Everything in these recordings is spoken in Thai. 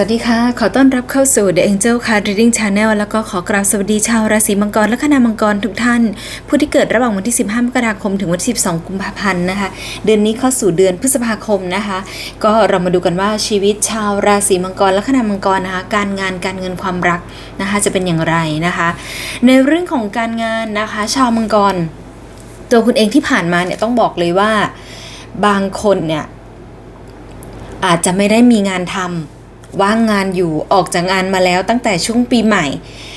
สวัสดีค่ะ ขอต้อนรับเข้าสู่ The Angel Card Reading Channel แล้วก็ขอกราบสวัสดีชาวราศีมังกร และคณะมังกรทุกท่าน ผู้ที่เกิดระหว่างวันที่ 15 มกราคมถึงวันที่ 12 กุมภาพันธ์นะคะ เดือนนี้เข้าสู่เดือนพฤษภาคมนะคะ ก็เรามาดูกันว่าชีวิตชาวราศีมังกร และคณะมังกรนะคะ การงานการเงินความรักนะคะจะเป็นอย่างไรนะคะ ในเรื่องของการงานนะคะ ชาวมังกร ตัวคุณเองที่ผ่านมาเนี่ยต้องบอกเลยว่าบางคนเนี่ยอาจจะไม่ได้มีงานทำ ว่างงานอยู่ออกจากงานมาแล้วตั้งแต่ช่วงปีใหม่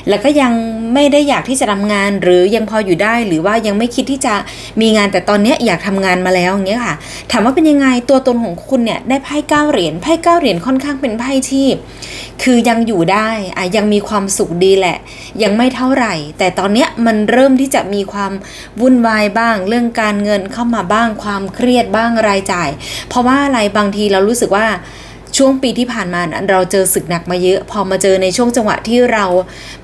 แล้วก็ยังไม่ได้อยากที่จะทำงาน หรือยังพออยู่ได้หรือว่ายังไม่คิดที่จะมีงานแต่ตอนนี้อยากทำงานมาแล้วอย่างเงี้ยค่ะ ถามว่าเป็นยังไงตัวตนของคุณเนี่ยได้ไพ่เก้าเหรียญไพ่เก้าเหรียญค่อนข้างเป็นไพ่ที่ คือยังอยู่ได้อะยังมีความสุขดีแหละ ยังไม่เท่าไหร่ แต่ตอนเนี้ยมันเริ่มที่จะมีความวุ่นวายบ้าง เรื่องการเงินเข้ามาบ้างความเครียดบ้างรายจ่าย เพราะว่าอะไรบางทีเรารู้สึกว่า ช่วงปีที่ผ่านมาเราเจอศึกหนักมาเยอะ พอมาเจอในช่วงจังหวะที่เรา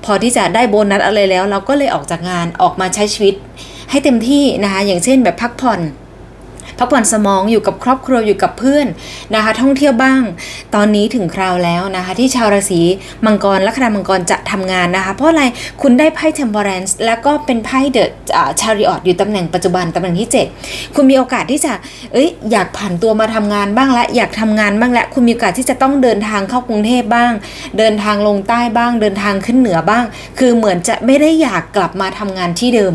พอที่จะได้โบนัสอะไรแล้ว เราก็เลยออกจากงานออกมาใช้ชีวิตให้เต็มที่นะคะอย่างเช่นแบบพักผ่อน พักผ่อนสมองอยู่กับครอบครัวอยู่กับเพื่อนนะคะ ท่องเที่ยวบ้าง ตอนนี้ถึงคราวแล้วนะคะ ที่ชาวราศีมังกรลัคนามังกรจะทำงานนะคะ เพราะอะไรคุณได้ไพ่ temperance แล้วก็เป็นไพ่เดอะชาริออตอยู่ตำแหน่งปัจจุบันตำแหน่งที่ 7 คุณมีโอกาสที่จะเอ้ยอยากผ่านตัวมาทำงานบ้างและอยากทำงานบ้างและคุณมีโอกาสที่จะต้องเดินทางเข้ากรุงเทพบ้าง เดินทางลงใต้บ้าง เดินทางขึ้นเหนือบ้าง คือเหมือนจะไม่ได้อยากกลับมาทำงานที่เดิม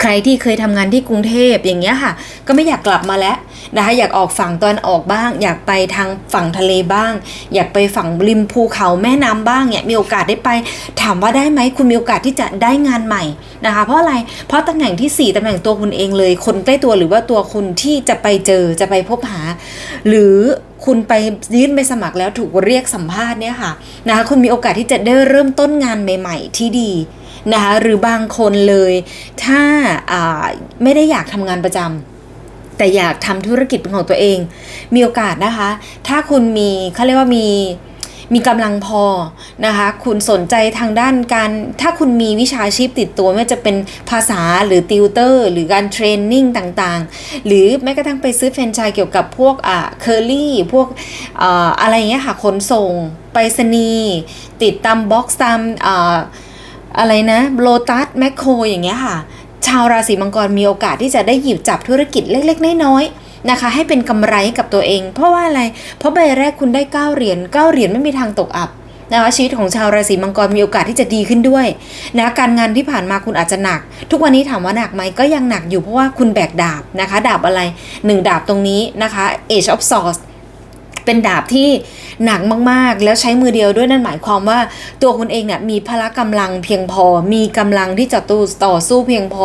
ใครที่เคยทำงานที่กรุงเทพอย่างเงี้ยค่ะ ก็ไม่อยากกลับมาแล้วนะคะอยากออกฝั่งตอนออกบ้าง อยากไปทางฝั่งทะเลบ้าง อยากไปฝั่งริมภูเขาแม่น้ำบ้างเนี่ยมีโอกาสได้ไป ถามว่าได้ไหมคุณมีโอกาสที่จะได้งานใหม่นะคะ เพราะอะไรเพราะตำแหน่งที่ 4ตำแหน่งตัวคุณเองเลย คนใกล้ตัวหรือว่าตัวคุณที่จะไปเจอจะไปพบหา หรือคุณไปยื่นไปสมัครแล้วถูกเรียกสัมภาษณ์เนี่ยค่ะนะคะคุณมีโอกาสที่จะได้เริ่มต้นงานใหม่ ๆ ที่ดี นะคะหรือบางคนเลย ถ้าไม่ได้อยากทำงานประจำแต่อยากทำธุรกิจเป็นของตัวเอง มีโอกาสนะคะ ถ้าคุณมีเขาเรียกว่ามีมีกำลังพอนะคะ คุณสนใจทางด้านการ ถ้าคุณมีวิชาชีพติดตัวไม่ว่าจะเป็นภาษาหรือติวเตอร์ หรือการเทรนนิ่งต่างๆ หรือแม้กระทั่งไปซื้อแฟรนไชส์เกี่ยวกับพวกอ่าเคอรี่พวกอ่าอะไรเงี้ยค่ะขนส่งไปรษณีย์ติดตามบ็อกซ์ตามอ่า อะไรนะโลตัสแมคโครอย่างเงี้ยค่ะ ชาวราศีมังกรมีโอกาสที่จะได้หยิบจับธุรกิจเล็ก ๆ น้อยๆนะคะ ให้เป็นกำไรกับตัวเอง เพราะว่าอะไร เพราะใบแรกคุณได้9เหรียญ9เหรียญไม่มีทางตกอับนะคะชีวิตของชาวราศีมังกรมีโอกาสที่จะดีขึ้นด้วยนะการงานที่ผ่านมาคุณอาจจะหนัก ทุกวันนี้ถามว่าหนักไหมก็ยังหนักอยู่เพราะว่าคุณแบกดาบนะคะ ดาบอะไร 1 ดาบตรงนี้นะคะ Age of Swords เป็นดาบที่หนักมาก ๆ แล้วใช้มือเดียวด้วยนั่นหมายความว่าตัวคุณเองเนี่ยมีพละกำลังเพียงพอ มีกำลังที่จะตู้ต่อสู้เพียงพอ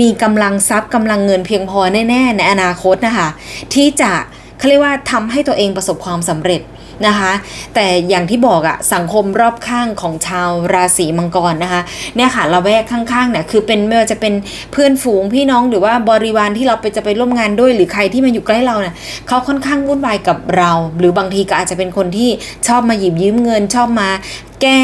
มีกำลังทรัพย์กำลังเงินเพียงพอแน่ ๆ ในอนาคตนะคะที่จะเขาเรียกว่าทำให้ตัวเองประสบความสำเร็จ นะคะ แต่อย่างที่บอกอะสังคมรอบข้างของชาวราศีมังกรนะคะเนี่ยค่ะเราแวกข้างๆเนี่ยคือเป็นไม่ว่าจะเป็นเพื่อนฝูงพี่น้องหรือว่าบริวารที่เราไปจะไปร่วมงานด้วย หรือใครที่มาอยู่ใกล้เราเนี่ยเขาค่อนข้างวุ่นวายกับเรา หรือบางทีก็อาจจะเป็นคนที่ชอบมาหยิบยืมเงินชอบมาแก้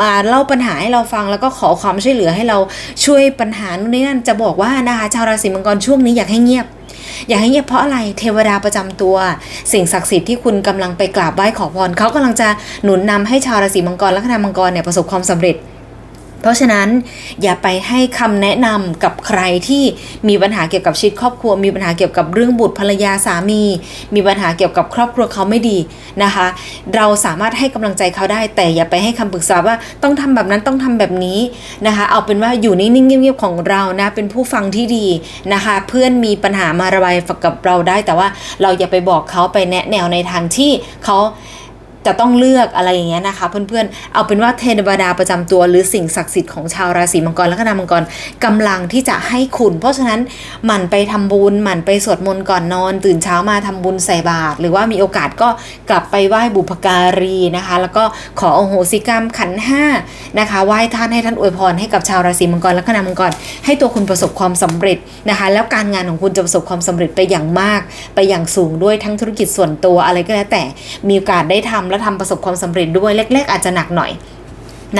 มาเล่าปัญหาให้เราฟังแล้วก็ขอความช่วยเหลือให้เราช่วยปัญหาโน่นนี่นั่นจะบอกว่านะคะชาวราศีมังกรช่วงนี้อยากให้เงียบ อยากให้เงียบเพราะอะไรเทวดาประจำตัว สิ่งศักดิ์สิทธิ์ที่คุณกำลังไปกราบไหว้ขอพรเขากำลังจะหนุนนำให้ชาวราศีมังกรและคนามังกรเนี่ยประสบความสำเร็จ เพราะฉะนั้นอย่าไปให้คำแนะนำกับใครที่มีปัญหาเกี่ยวกับชีวิตครอบครัว มีปัญหาเกี่ยวกับเรื่องบุตรภรรยาสามี มีปัญหาเกี่ยวกับครอบครัวเขาไม่ดีนะคะ เราสามารถให้กำลังใจเขาได้ แต่อย่าไปให้คำปรึกษาว่าต้องทำแบบนั้นต้องทำแบบนี้นะคะ เอาเป็นว่าอยู่นิ่งๆเงียบๆของเรานะเป็นผู้ฟังที่ดีนะคะ เพื่อนมีปัญหามาระบายกับเราได้ แต่ว่าเราอย่าไปบอกเขาไปแนะแนวในทางที่เขา จะต้องเลือกอะไรอย่างเงี้ยนะคะ เพื่อนๆ เอาเป็นว่าเทนบดาประจำตัวหรือสิ่งศักดิ์สิทธิ์ของชาวราศีมังกรและคณะมังกรกำลังที่จะให้คุณ เพราะฉะนั้นหมั่นไปทำบุญหมั่นไปสวดมนต์ก่อนนอน ตื่นเช้ามาทำบุญใส่บาตรหรือว่ามีโอกาสก็กลับไปไหว้บุพการีนะคะ แล้วก็ขออโหสิกรรมขันห้านะคะไหว้ท่านให้ท่านอวยพรให้กับชาวราศีมังกรและคณะมังกรให้ตัวคุณประสบความสำเร็จนะคะ แล้วการงานของคุณจะประสบความสำเร็จไปอย่างมาก ไปอย่างสูงด้วยทั้งธุรกิจส่วนตัวอะไรก็แล้วแต่มีโอกาสได้ทำและทำประสบความสำเร็จด้วยแรก ๆ อาจจะหนักหน่อย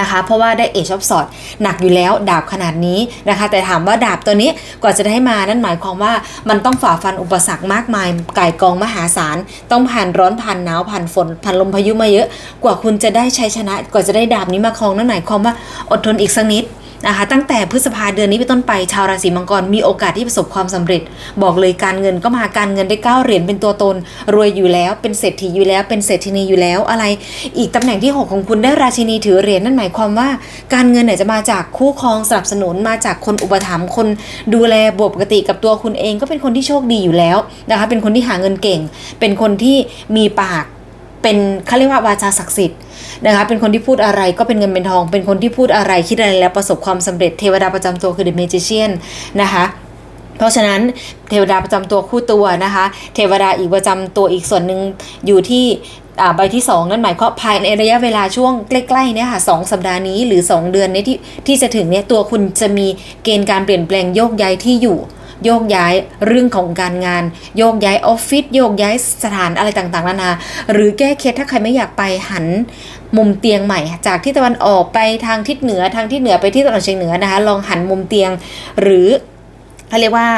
นะคะ เพราะว่าได้เอชออฟสอดหนักอยู่แล้วดาบขนาดนี้นะคะ แต่ถามว่าดาบตัวนี้กว่าจะได้มานั่นหมายความว่ามันต้องฝ่าฟันอุปสรรคมากมายไก่ายกองมหาศาล ต้องผ่านร้อนผ่านหนาวผ่านฝนผ่านลมพายุมาเยอะ กว่าคุณจะได้ชัยชนะ กว่าจะได้ดาบนี้มาครองนั่นหมายความว่าอดทนอีกสักนิด นะคะตั้งแต่พฤษภาเดือนนี้เป็นต้นไปชาวราศีมังกรมีโอกาสที่ประสบความสำเร็จ บอกเลยการเงินก็มาการเงินได้เก้าเหรียญเป็นตัวตน รวยอยู่แล้วเป็นเศรษฐีอยู่แล้วเป็นเศรษฐินีอยู่แล้วอะไร อีกตำแหน่งที่ 6 ของคุณได้ราชินีถือเหรียญนั่นหมายความว่า การเงินเนี่ยจะมาจากคู่ครองสนับสนุนมาจากคนอุปถัมภ์คนดูแลบวกปกติกับตัวคุณเองก็เป็นคนที่โชคดีอยู่แล้วนะคะเป็นคนที่หาเงินเก่ง เป็นคนที่มีปาก เป็นเขาเรียกว่าวาจาศักดิ์สิทธิ์นะคะเป็นคนที่พูดอะไรก็เป็นเงินเป็นทอง เป็นคนที่พูดอะไรคิดอะไรแล้วประสบความสำเร็จเทวดาประจำตัวคือ The Magician นะคะเพราะฉะนั้นเทวดาประจำตัวคู่ตัวนะคะ เทวดาอีกประจำตัวอีกส่วนหนึ่งอยู่ที่ใบที่ 2 นั่นหมายความภายในระยะเวลาช่วงใกล้ๆเนี่ยค่ะสสัปดาห์นี้หรือ 2 เดือนนี้ที่ที่จะถึงเนี่ยตัวคุณจะมีเกณฑ์การเปลี่ยนแปลงโยกย้ายที่อยู่ โยกย้ายเรื่องของการงาน โยกย้ายออฟฟิศโยกย้ายสถานอะไรต่างๆนานา หรือแก้เคล็ดถ้าใครไม่อยากไปหันมุมเตียงใหม่ จากที่ตะวันออกไปทางทิศเหนือทางทิศเหนือไปที่ตะวันออกเฉียงเหนือนะคะ ลองหันมุมเตียง หรือเขาเรียกว่า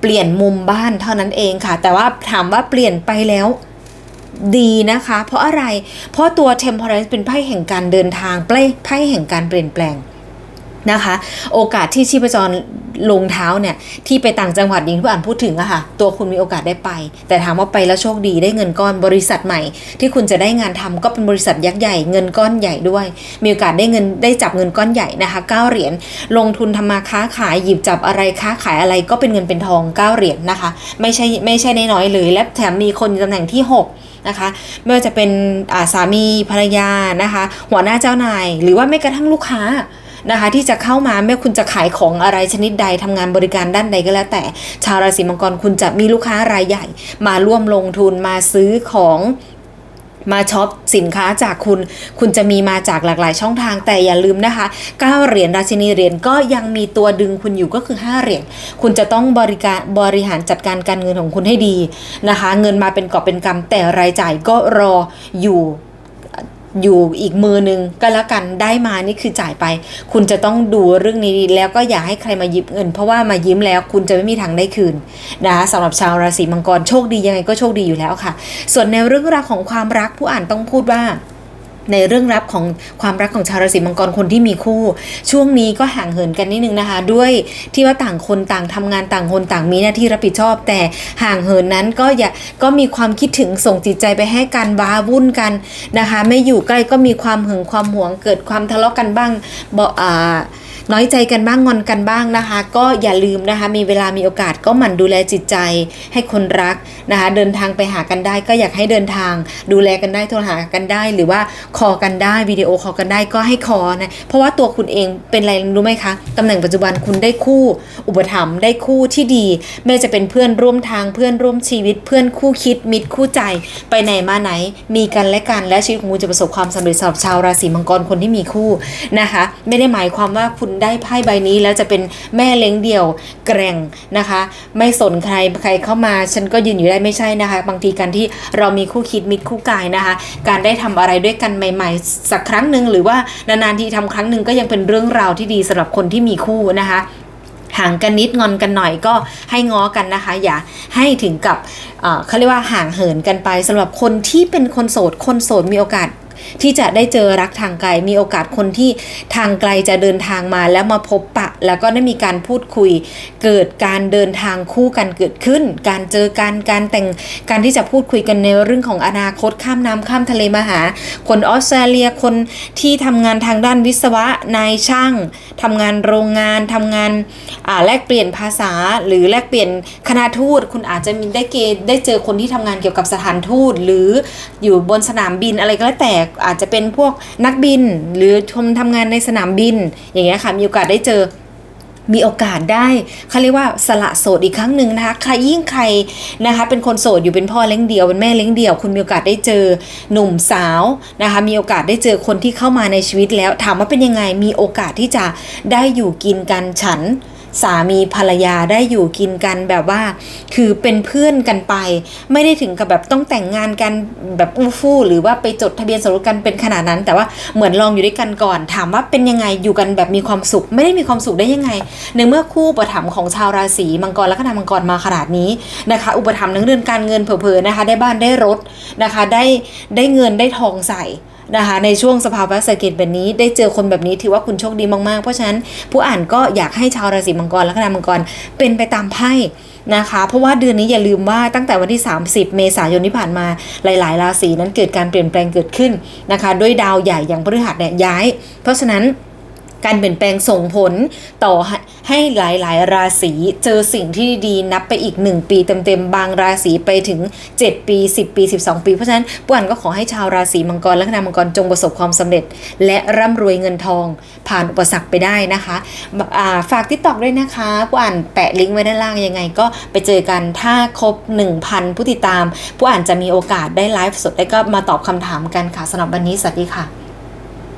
เปลี่ยนมุมบ้านเท่านั้นเองค่ะ แต่ว่าถามว่าเปลี่ยนไปแล้วดีนะคะ เพราะอะไรเพราะตัว temperance เป็นไพ่แห่งการเดินทางไพ่แห่งการเปลี่ยนแปลง นะคะ โอกาสที่ชีพจรลงเท้าเนี่ยที่ไปต่างจังหวัดอย่างที่ผู้อ่านพูดถึงอะค่ะ ตัวคุณมีโอกาสได้ไป แต่ถามว่าไปแล้วโชคดีได้เงินก้อนบริษัทใหม่ ที่คุณจะได้งานทำก็เป็นบริษัทยักษ์ใหญ่เงินก้อนใหญ่ด้วย มีโอกาสได้เงินได้จับเงินก้อนใหญ่นะคะ9เหรียญลงทุนทำมาค้าขายหยิบจับอะไรค้าขายอะไรก็เป็นเงินเป็นทอง9เหรียญนะคะ ไม่ใช่ไม่ใช่น้อยๆเลยและแถมมีคนตำแหน่งที่ 6นะคะไม่ว่าจะเป็นสามีภรรยานะคะ หัวหน้าเจ้านาย หรือว่าแม้กระทั่งลูกค้า นะคะ ที่จะเข้ามาไม่คุณจะขายของอะไรชนิดใดทำงานบริการด้านใดก็แล้ว แต่ชาวราศีมังกรคุณจะมีลูกค้ารายใหญ่ มาร่วมลงทุนมาซื้อของมาช็อปสินค้าจากคุณ คุณจะมีมาจากหลากหลายช่องทางแต่อย่าลืมนะคะ9เหรียญราชินีเหรียญก็ยังมีตัวดึงคุณอยู่ก็คือ 5เหรียญคุณจะต้องบริการบริหารจัดการการเงินของคุณให้ดีนะคะ เงินมาเป็นกอบเป็นกำแต่รายจ่ายก็รออยู่ อยู่อีกมือนึงก็แล้วกันได้มานี่คือจ่ายไป คุณจะต้องดูเรื่องนี้แล้วก็อย่าให้ใครมายืมเงิน เพราะว่ามายืมแล้วคุณจะไม่มีทางได้คืนนะคะสำหรับชาวราศีมังกรโชคดียังไงก็โชคดีอยู่แล้วค่ะ ส่วนในเรื่องราวของความรักผู้อ่านต้องพูดว่า ในเรื่องรับของความรักของชาวราศีมังกรคนที่มีคู่ ช่วงนี้ก็ห่างเหินกันนิดนึงนะคะ ด้วยที่ว่าต่างคนต่างทำงานต่างคนต่างมีหน้าที่รับผิดชอบ แต่ห่างเหินนั้นก็อย่าก็มีความคิดถึงส่งจิตใจไปให้กันบ้าวุ่นกันนะคะ ไม่อยู่ใกล้ก็มีความหึงความหวงเกิดความทะเลาะกันบ้างบอกอ่า น้อยใจกันบ้างงอนกันบ้างนะคะ ก็อย่าลืมนะคะมีเวลามีโอกาสก็หมั่นดูแลจิตใจให้คนรักนะคะ เดินทางไปหากันได้ก็อยากให้เดินทาง ดูแลกันได้โทรหากันได้ หรือว่าคอกันได้วิดีโอคอกันได้ก็ให้คอนะเพราะว่าตัวคุณเองเป็นอะไรรู้ไหมคะตำแหน่งปัจจุบันคุณได้คู่อุปถัมภ์ได้คู่ที่ดีไม่จะเป็นเพื่อนร่วมทางเพื่อนร่วมชีวิต เพื่อนคู่คิดมิตรคู่ใจไปไหนมาไหน มีกันและกันและชีวิตของคุณจะประสบความสำเร็จสำหรับชาวราศีมังกรคนที่มีคู่นะคะ ไม่ได้หมายความว่าคุณได้ไพ่ใบนี้แล้วจะเป็นแม่เล้งเดี่ยวแกร่งนะคะ ไม่สนใครใครเข้ามา ฉันก็ยืนอยู่ได้ไม่ใช่นะคะ บางทีการที่เรามีคู่คิดมิตรคู่กายนะคะ การได้ทำอะไรด้วยกันใหม่ ๆ สักครั้งหนึ่งหรือว่านานๆทีทำครั้งหนึ่งก็ยังเป็นเรื่องราวที่ดีสำหรับคนที่มีคู่นะคะห่างกันนิดงอนกันหน่อยก็ให้ง้อกันนะคะ อย่าให้ถึงกับเขาเรียกว่าห่างเหินกันไปสำหรับคนที่เป็นคนโสดคนโสดมีโอกาส ที่จะได้เจอรักทางไกล มีโอกาสคนที่ทางไกลจะเดินทางมาแล้วมาพบปะ แล้วก็ได้มีการพูดคุย เกิดการเดินทางคู่กันเกิดขึ้น การเจอการการแต่งการที่จะพูดคุยกันในเรื่องของอนาคตข้ามน้ำข้ามทะเลมาหา คนออสเตรเลียคนที่ทำงานทางด้านวิศวะนายช่างทำงานโรงงานทำงานแลกเปลี่ยนภาษาหรือแลกเปลี่ยนคณะทูตคุณอาจจะมีได้เกได้เจอคนที่ทำงานเกี่ยวกับสถานทูต หรืออยู่บนสนามบินอะไรก็แล้วแต่อาจจะเป็นพวกนักบิน หรือชมทำงานในสนามบิน อย่างเงี้ยค่ะ มีโอกาสได้เจอมีโอกาสได้เขาเรียกว่าสละโสดอีกครั้งหนึ่งนะคะใครยิ่งใครนะคะเป็นคนโสดอยู่เป็นพ่อเลี้ยงเดี่ยวเป็นแม่เลี้ยงเดี่ยว คุณมีโอกาสได้เจอหนุ่มสาวนะคะมีโอกาสได้เจอคนที่เข้ามาในชีวิตแล้ว ถามว่าเป็นยังไงมีโอกาสที่จะได้อยู่กินกันฉัน สามีภรรยาได้อยู่กินกันแบบว่า คือเป็นเพื่อนกันไป ไม่ได้ถึงกับแบบต้องแต่งงานกันแบบอู้ฟู่หรือว่าไปจดทะเบียนสมรสกันเป็นขนาดนั้น แต่ว่าเหมือนลองอยู่ด้วยกันก่อน ถามว่าเป็นยังไงอยู่กันแบบมีความสุข ไม่ได้มีความสุขได้ยังไง ในเมื่อคู่อุปถัมภ์ของชาวราศีมังกรและคณะมังกรมาขนาดนี้นะคะ อุปถัมภ์ทั้งเรื่องการเงินเผลอๆนะคะ ได้บ้านได้รถนะคะ ได้ได้เงินได้ทองใส่ นะคะในช่วงสภาวะเศรษฐกิจแบบนี้ได้เจอคนแบบนี้ถือว่าคุณโชคดีมากๆ เพราะฉะนั้นผู้อ่านก็อยากให้ชาวราศีมังกรและคณะมังกรเป็นไปตามไพ่นะคะ เพราะว่าเดือนนี้อย่าลืมว่าตั้งแต่วันที่ 30 เมษายนที่ผ่านมาหลายๆ ราศีนั้นเกิดการเปลี่ยนแปลงเกิดขึ้นนะคะ ด้วยดาวใหญ่อย่างพฤหัสเนี่ยย้าย เพราะฉะนั้น การเปลี่ยนแปลงส่งผลต่อให้หลายๆ ราศีเจอสิ่งที่ดีนับไปอีก 1 ปีเต็มๆ บางราศีไปถึง 7 ปี 10 ปี 12 ปี เพราะฉะนั้นปวนก็ขอให้ชาวราศีมังกรและคณะมังกรจงประสบความสำเร็จ และร่ำรวยเงินทอง ผ่านอุปสรรคไปได้นะคะาฝากติดต่อด้วยนะคะผู้อ่านแปะลิงก์ไว้ด้านล่างยังไง ก็ไปเจอกันถ้าครบ 1,000 ผู้ติดตามผู้อ่านจะมีโอกาสได้ไลฟ์สด แล้ก็มาตอบคำถามกันค่ะสำหรับวันนี้สวัสดีค่ะ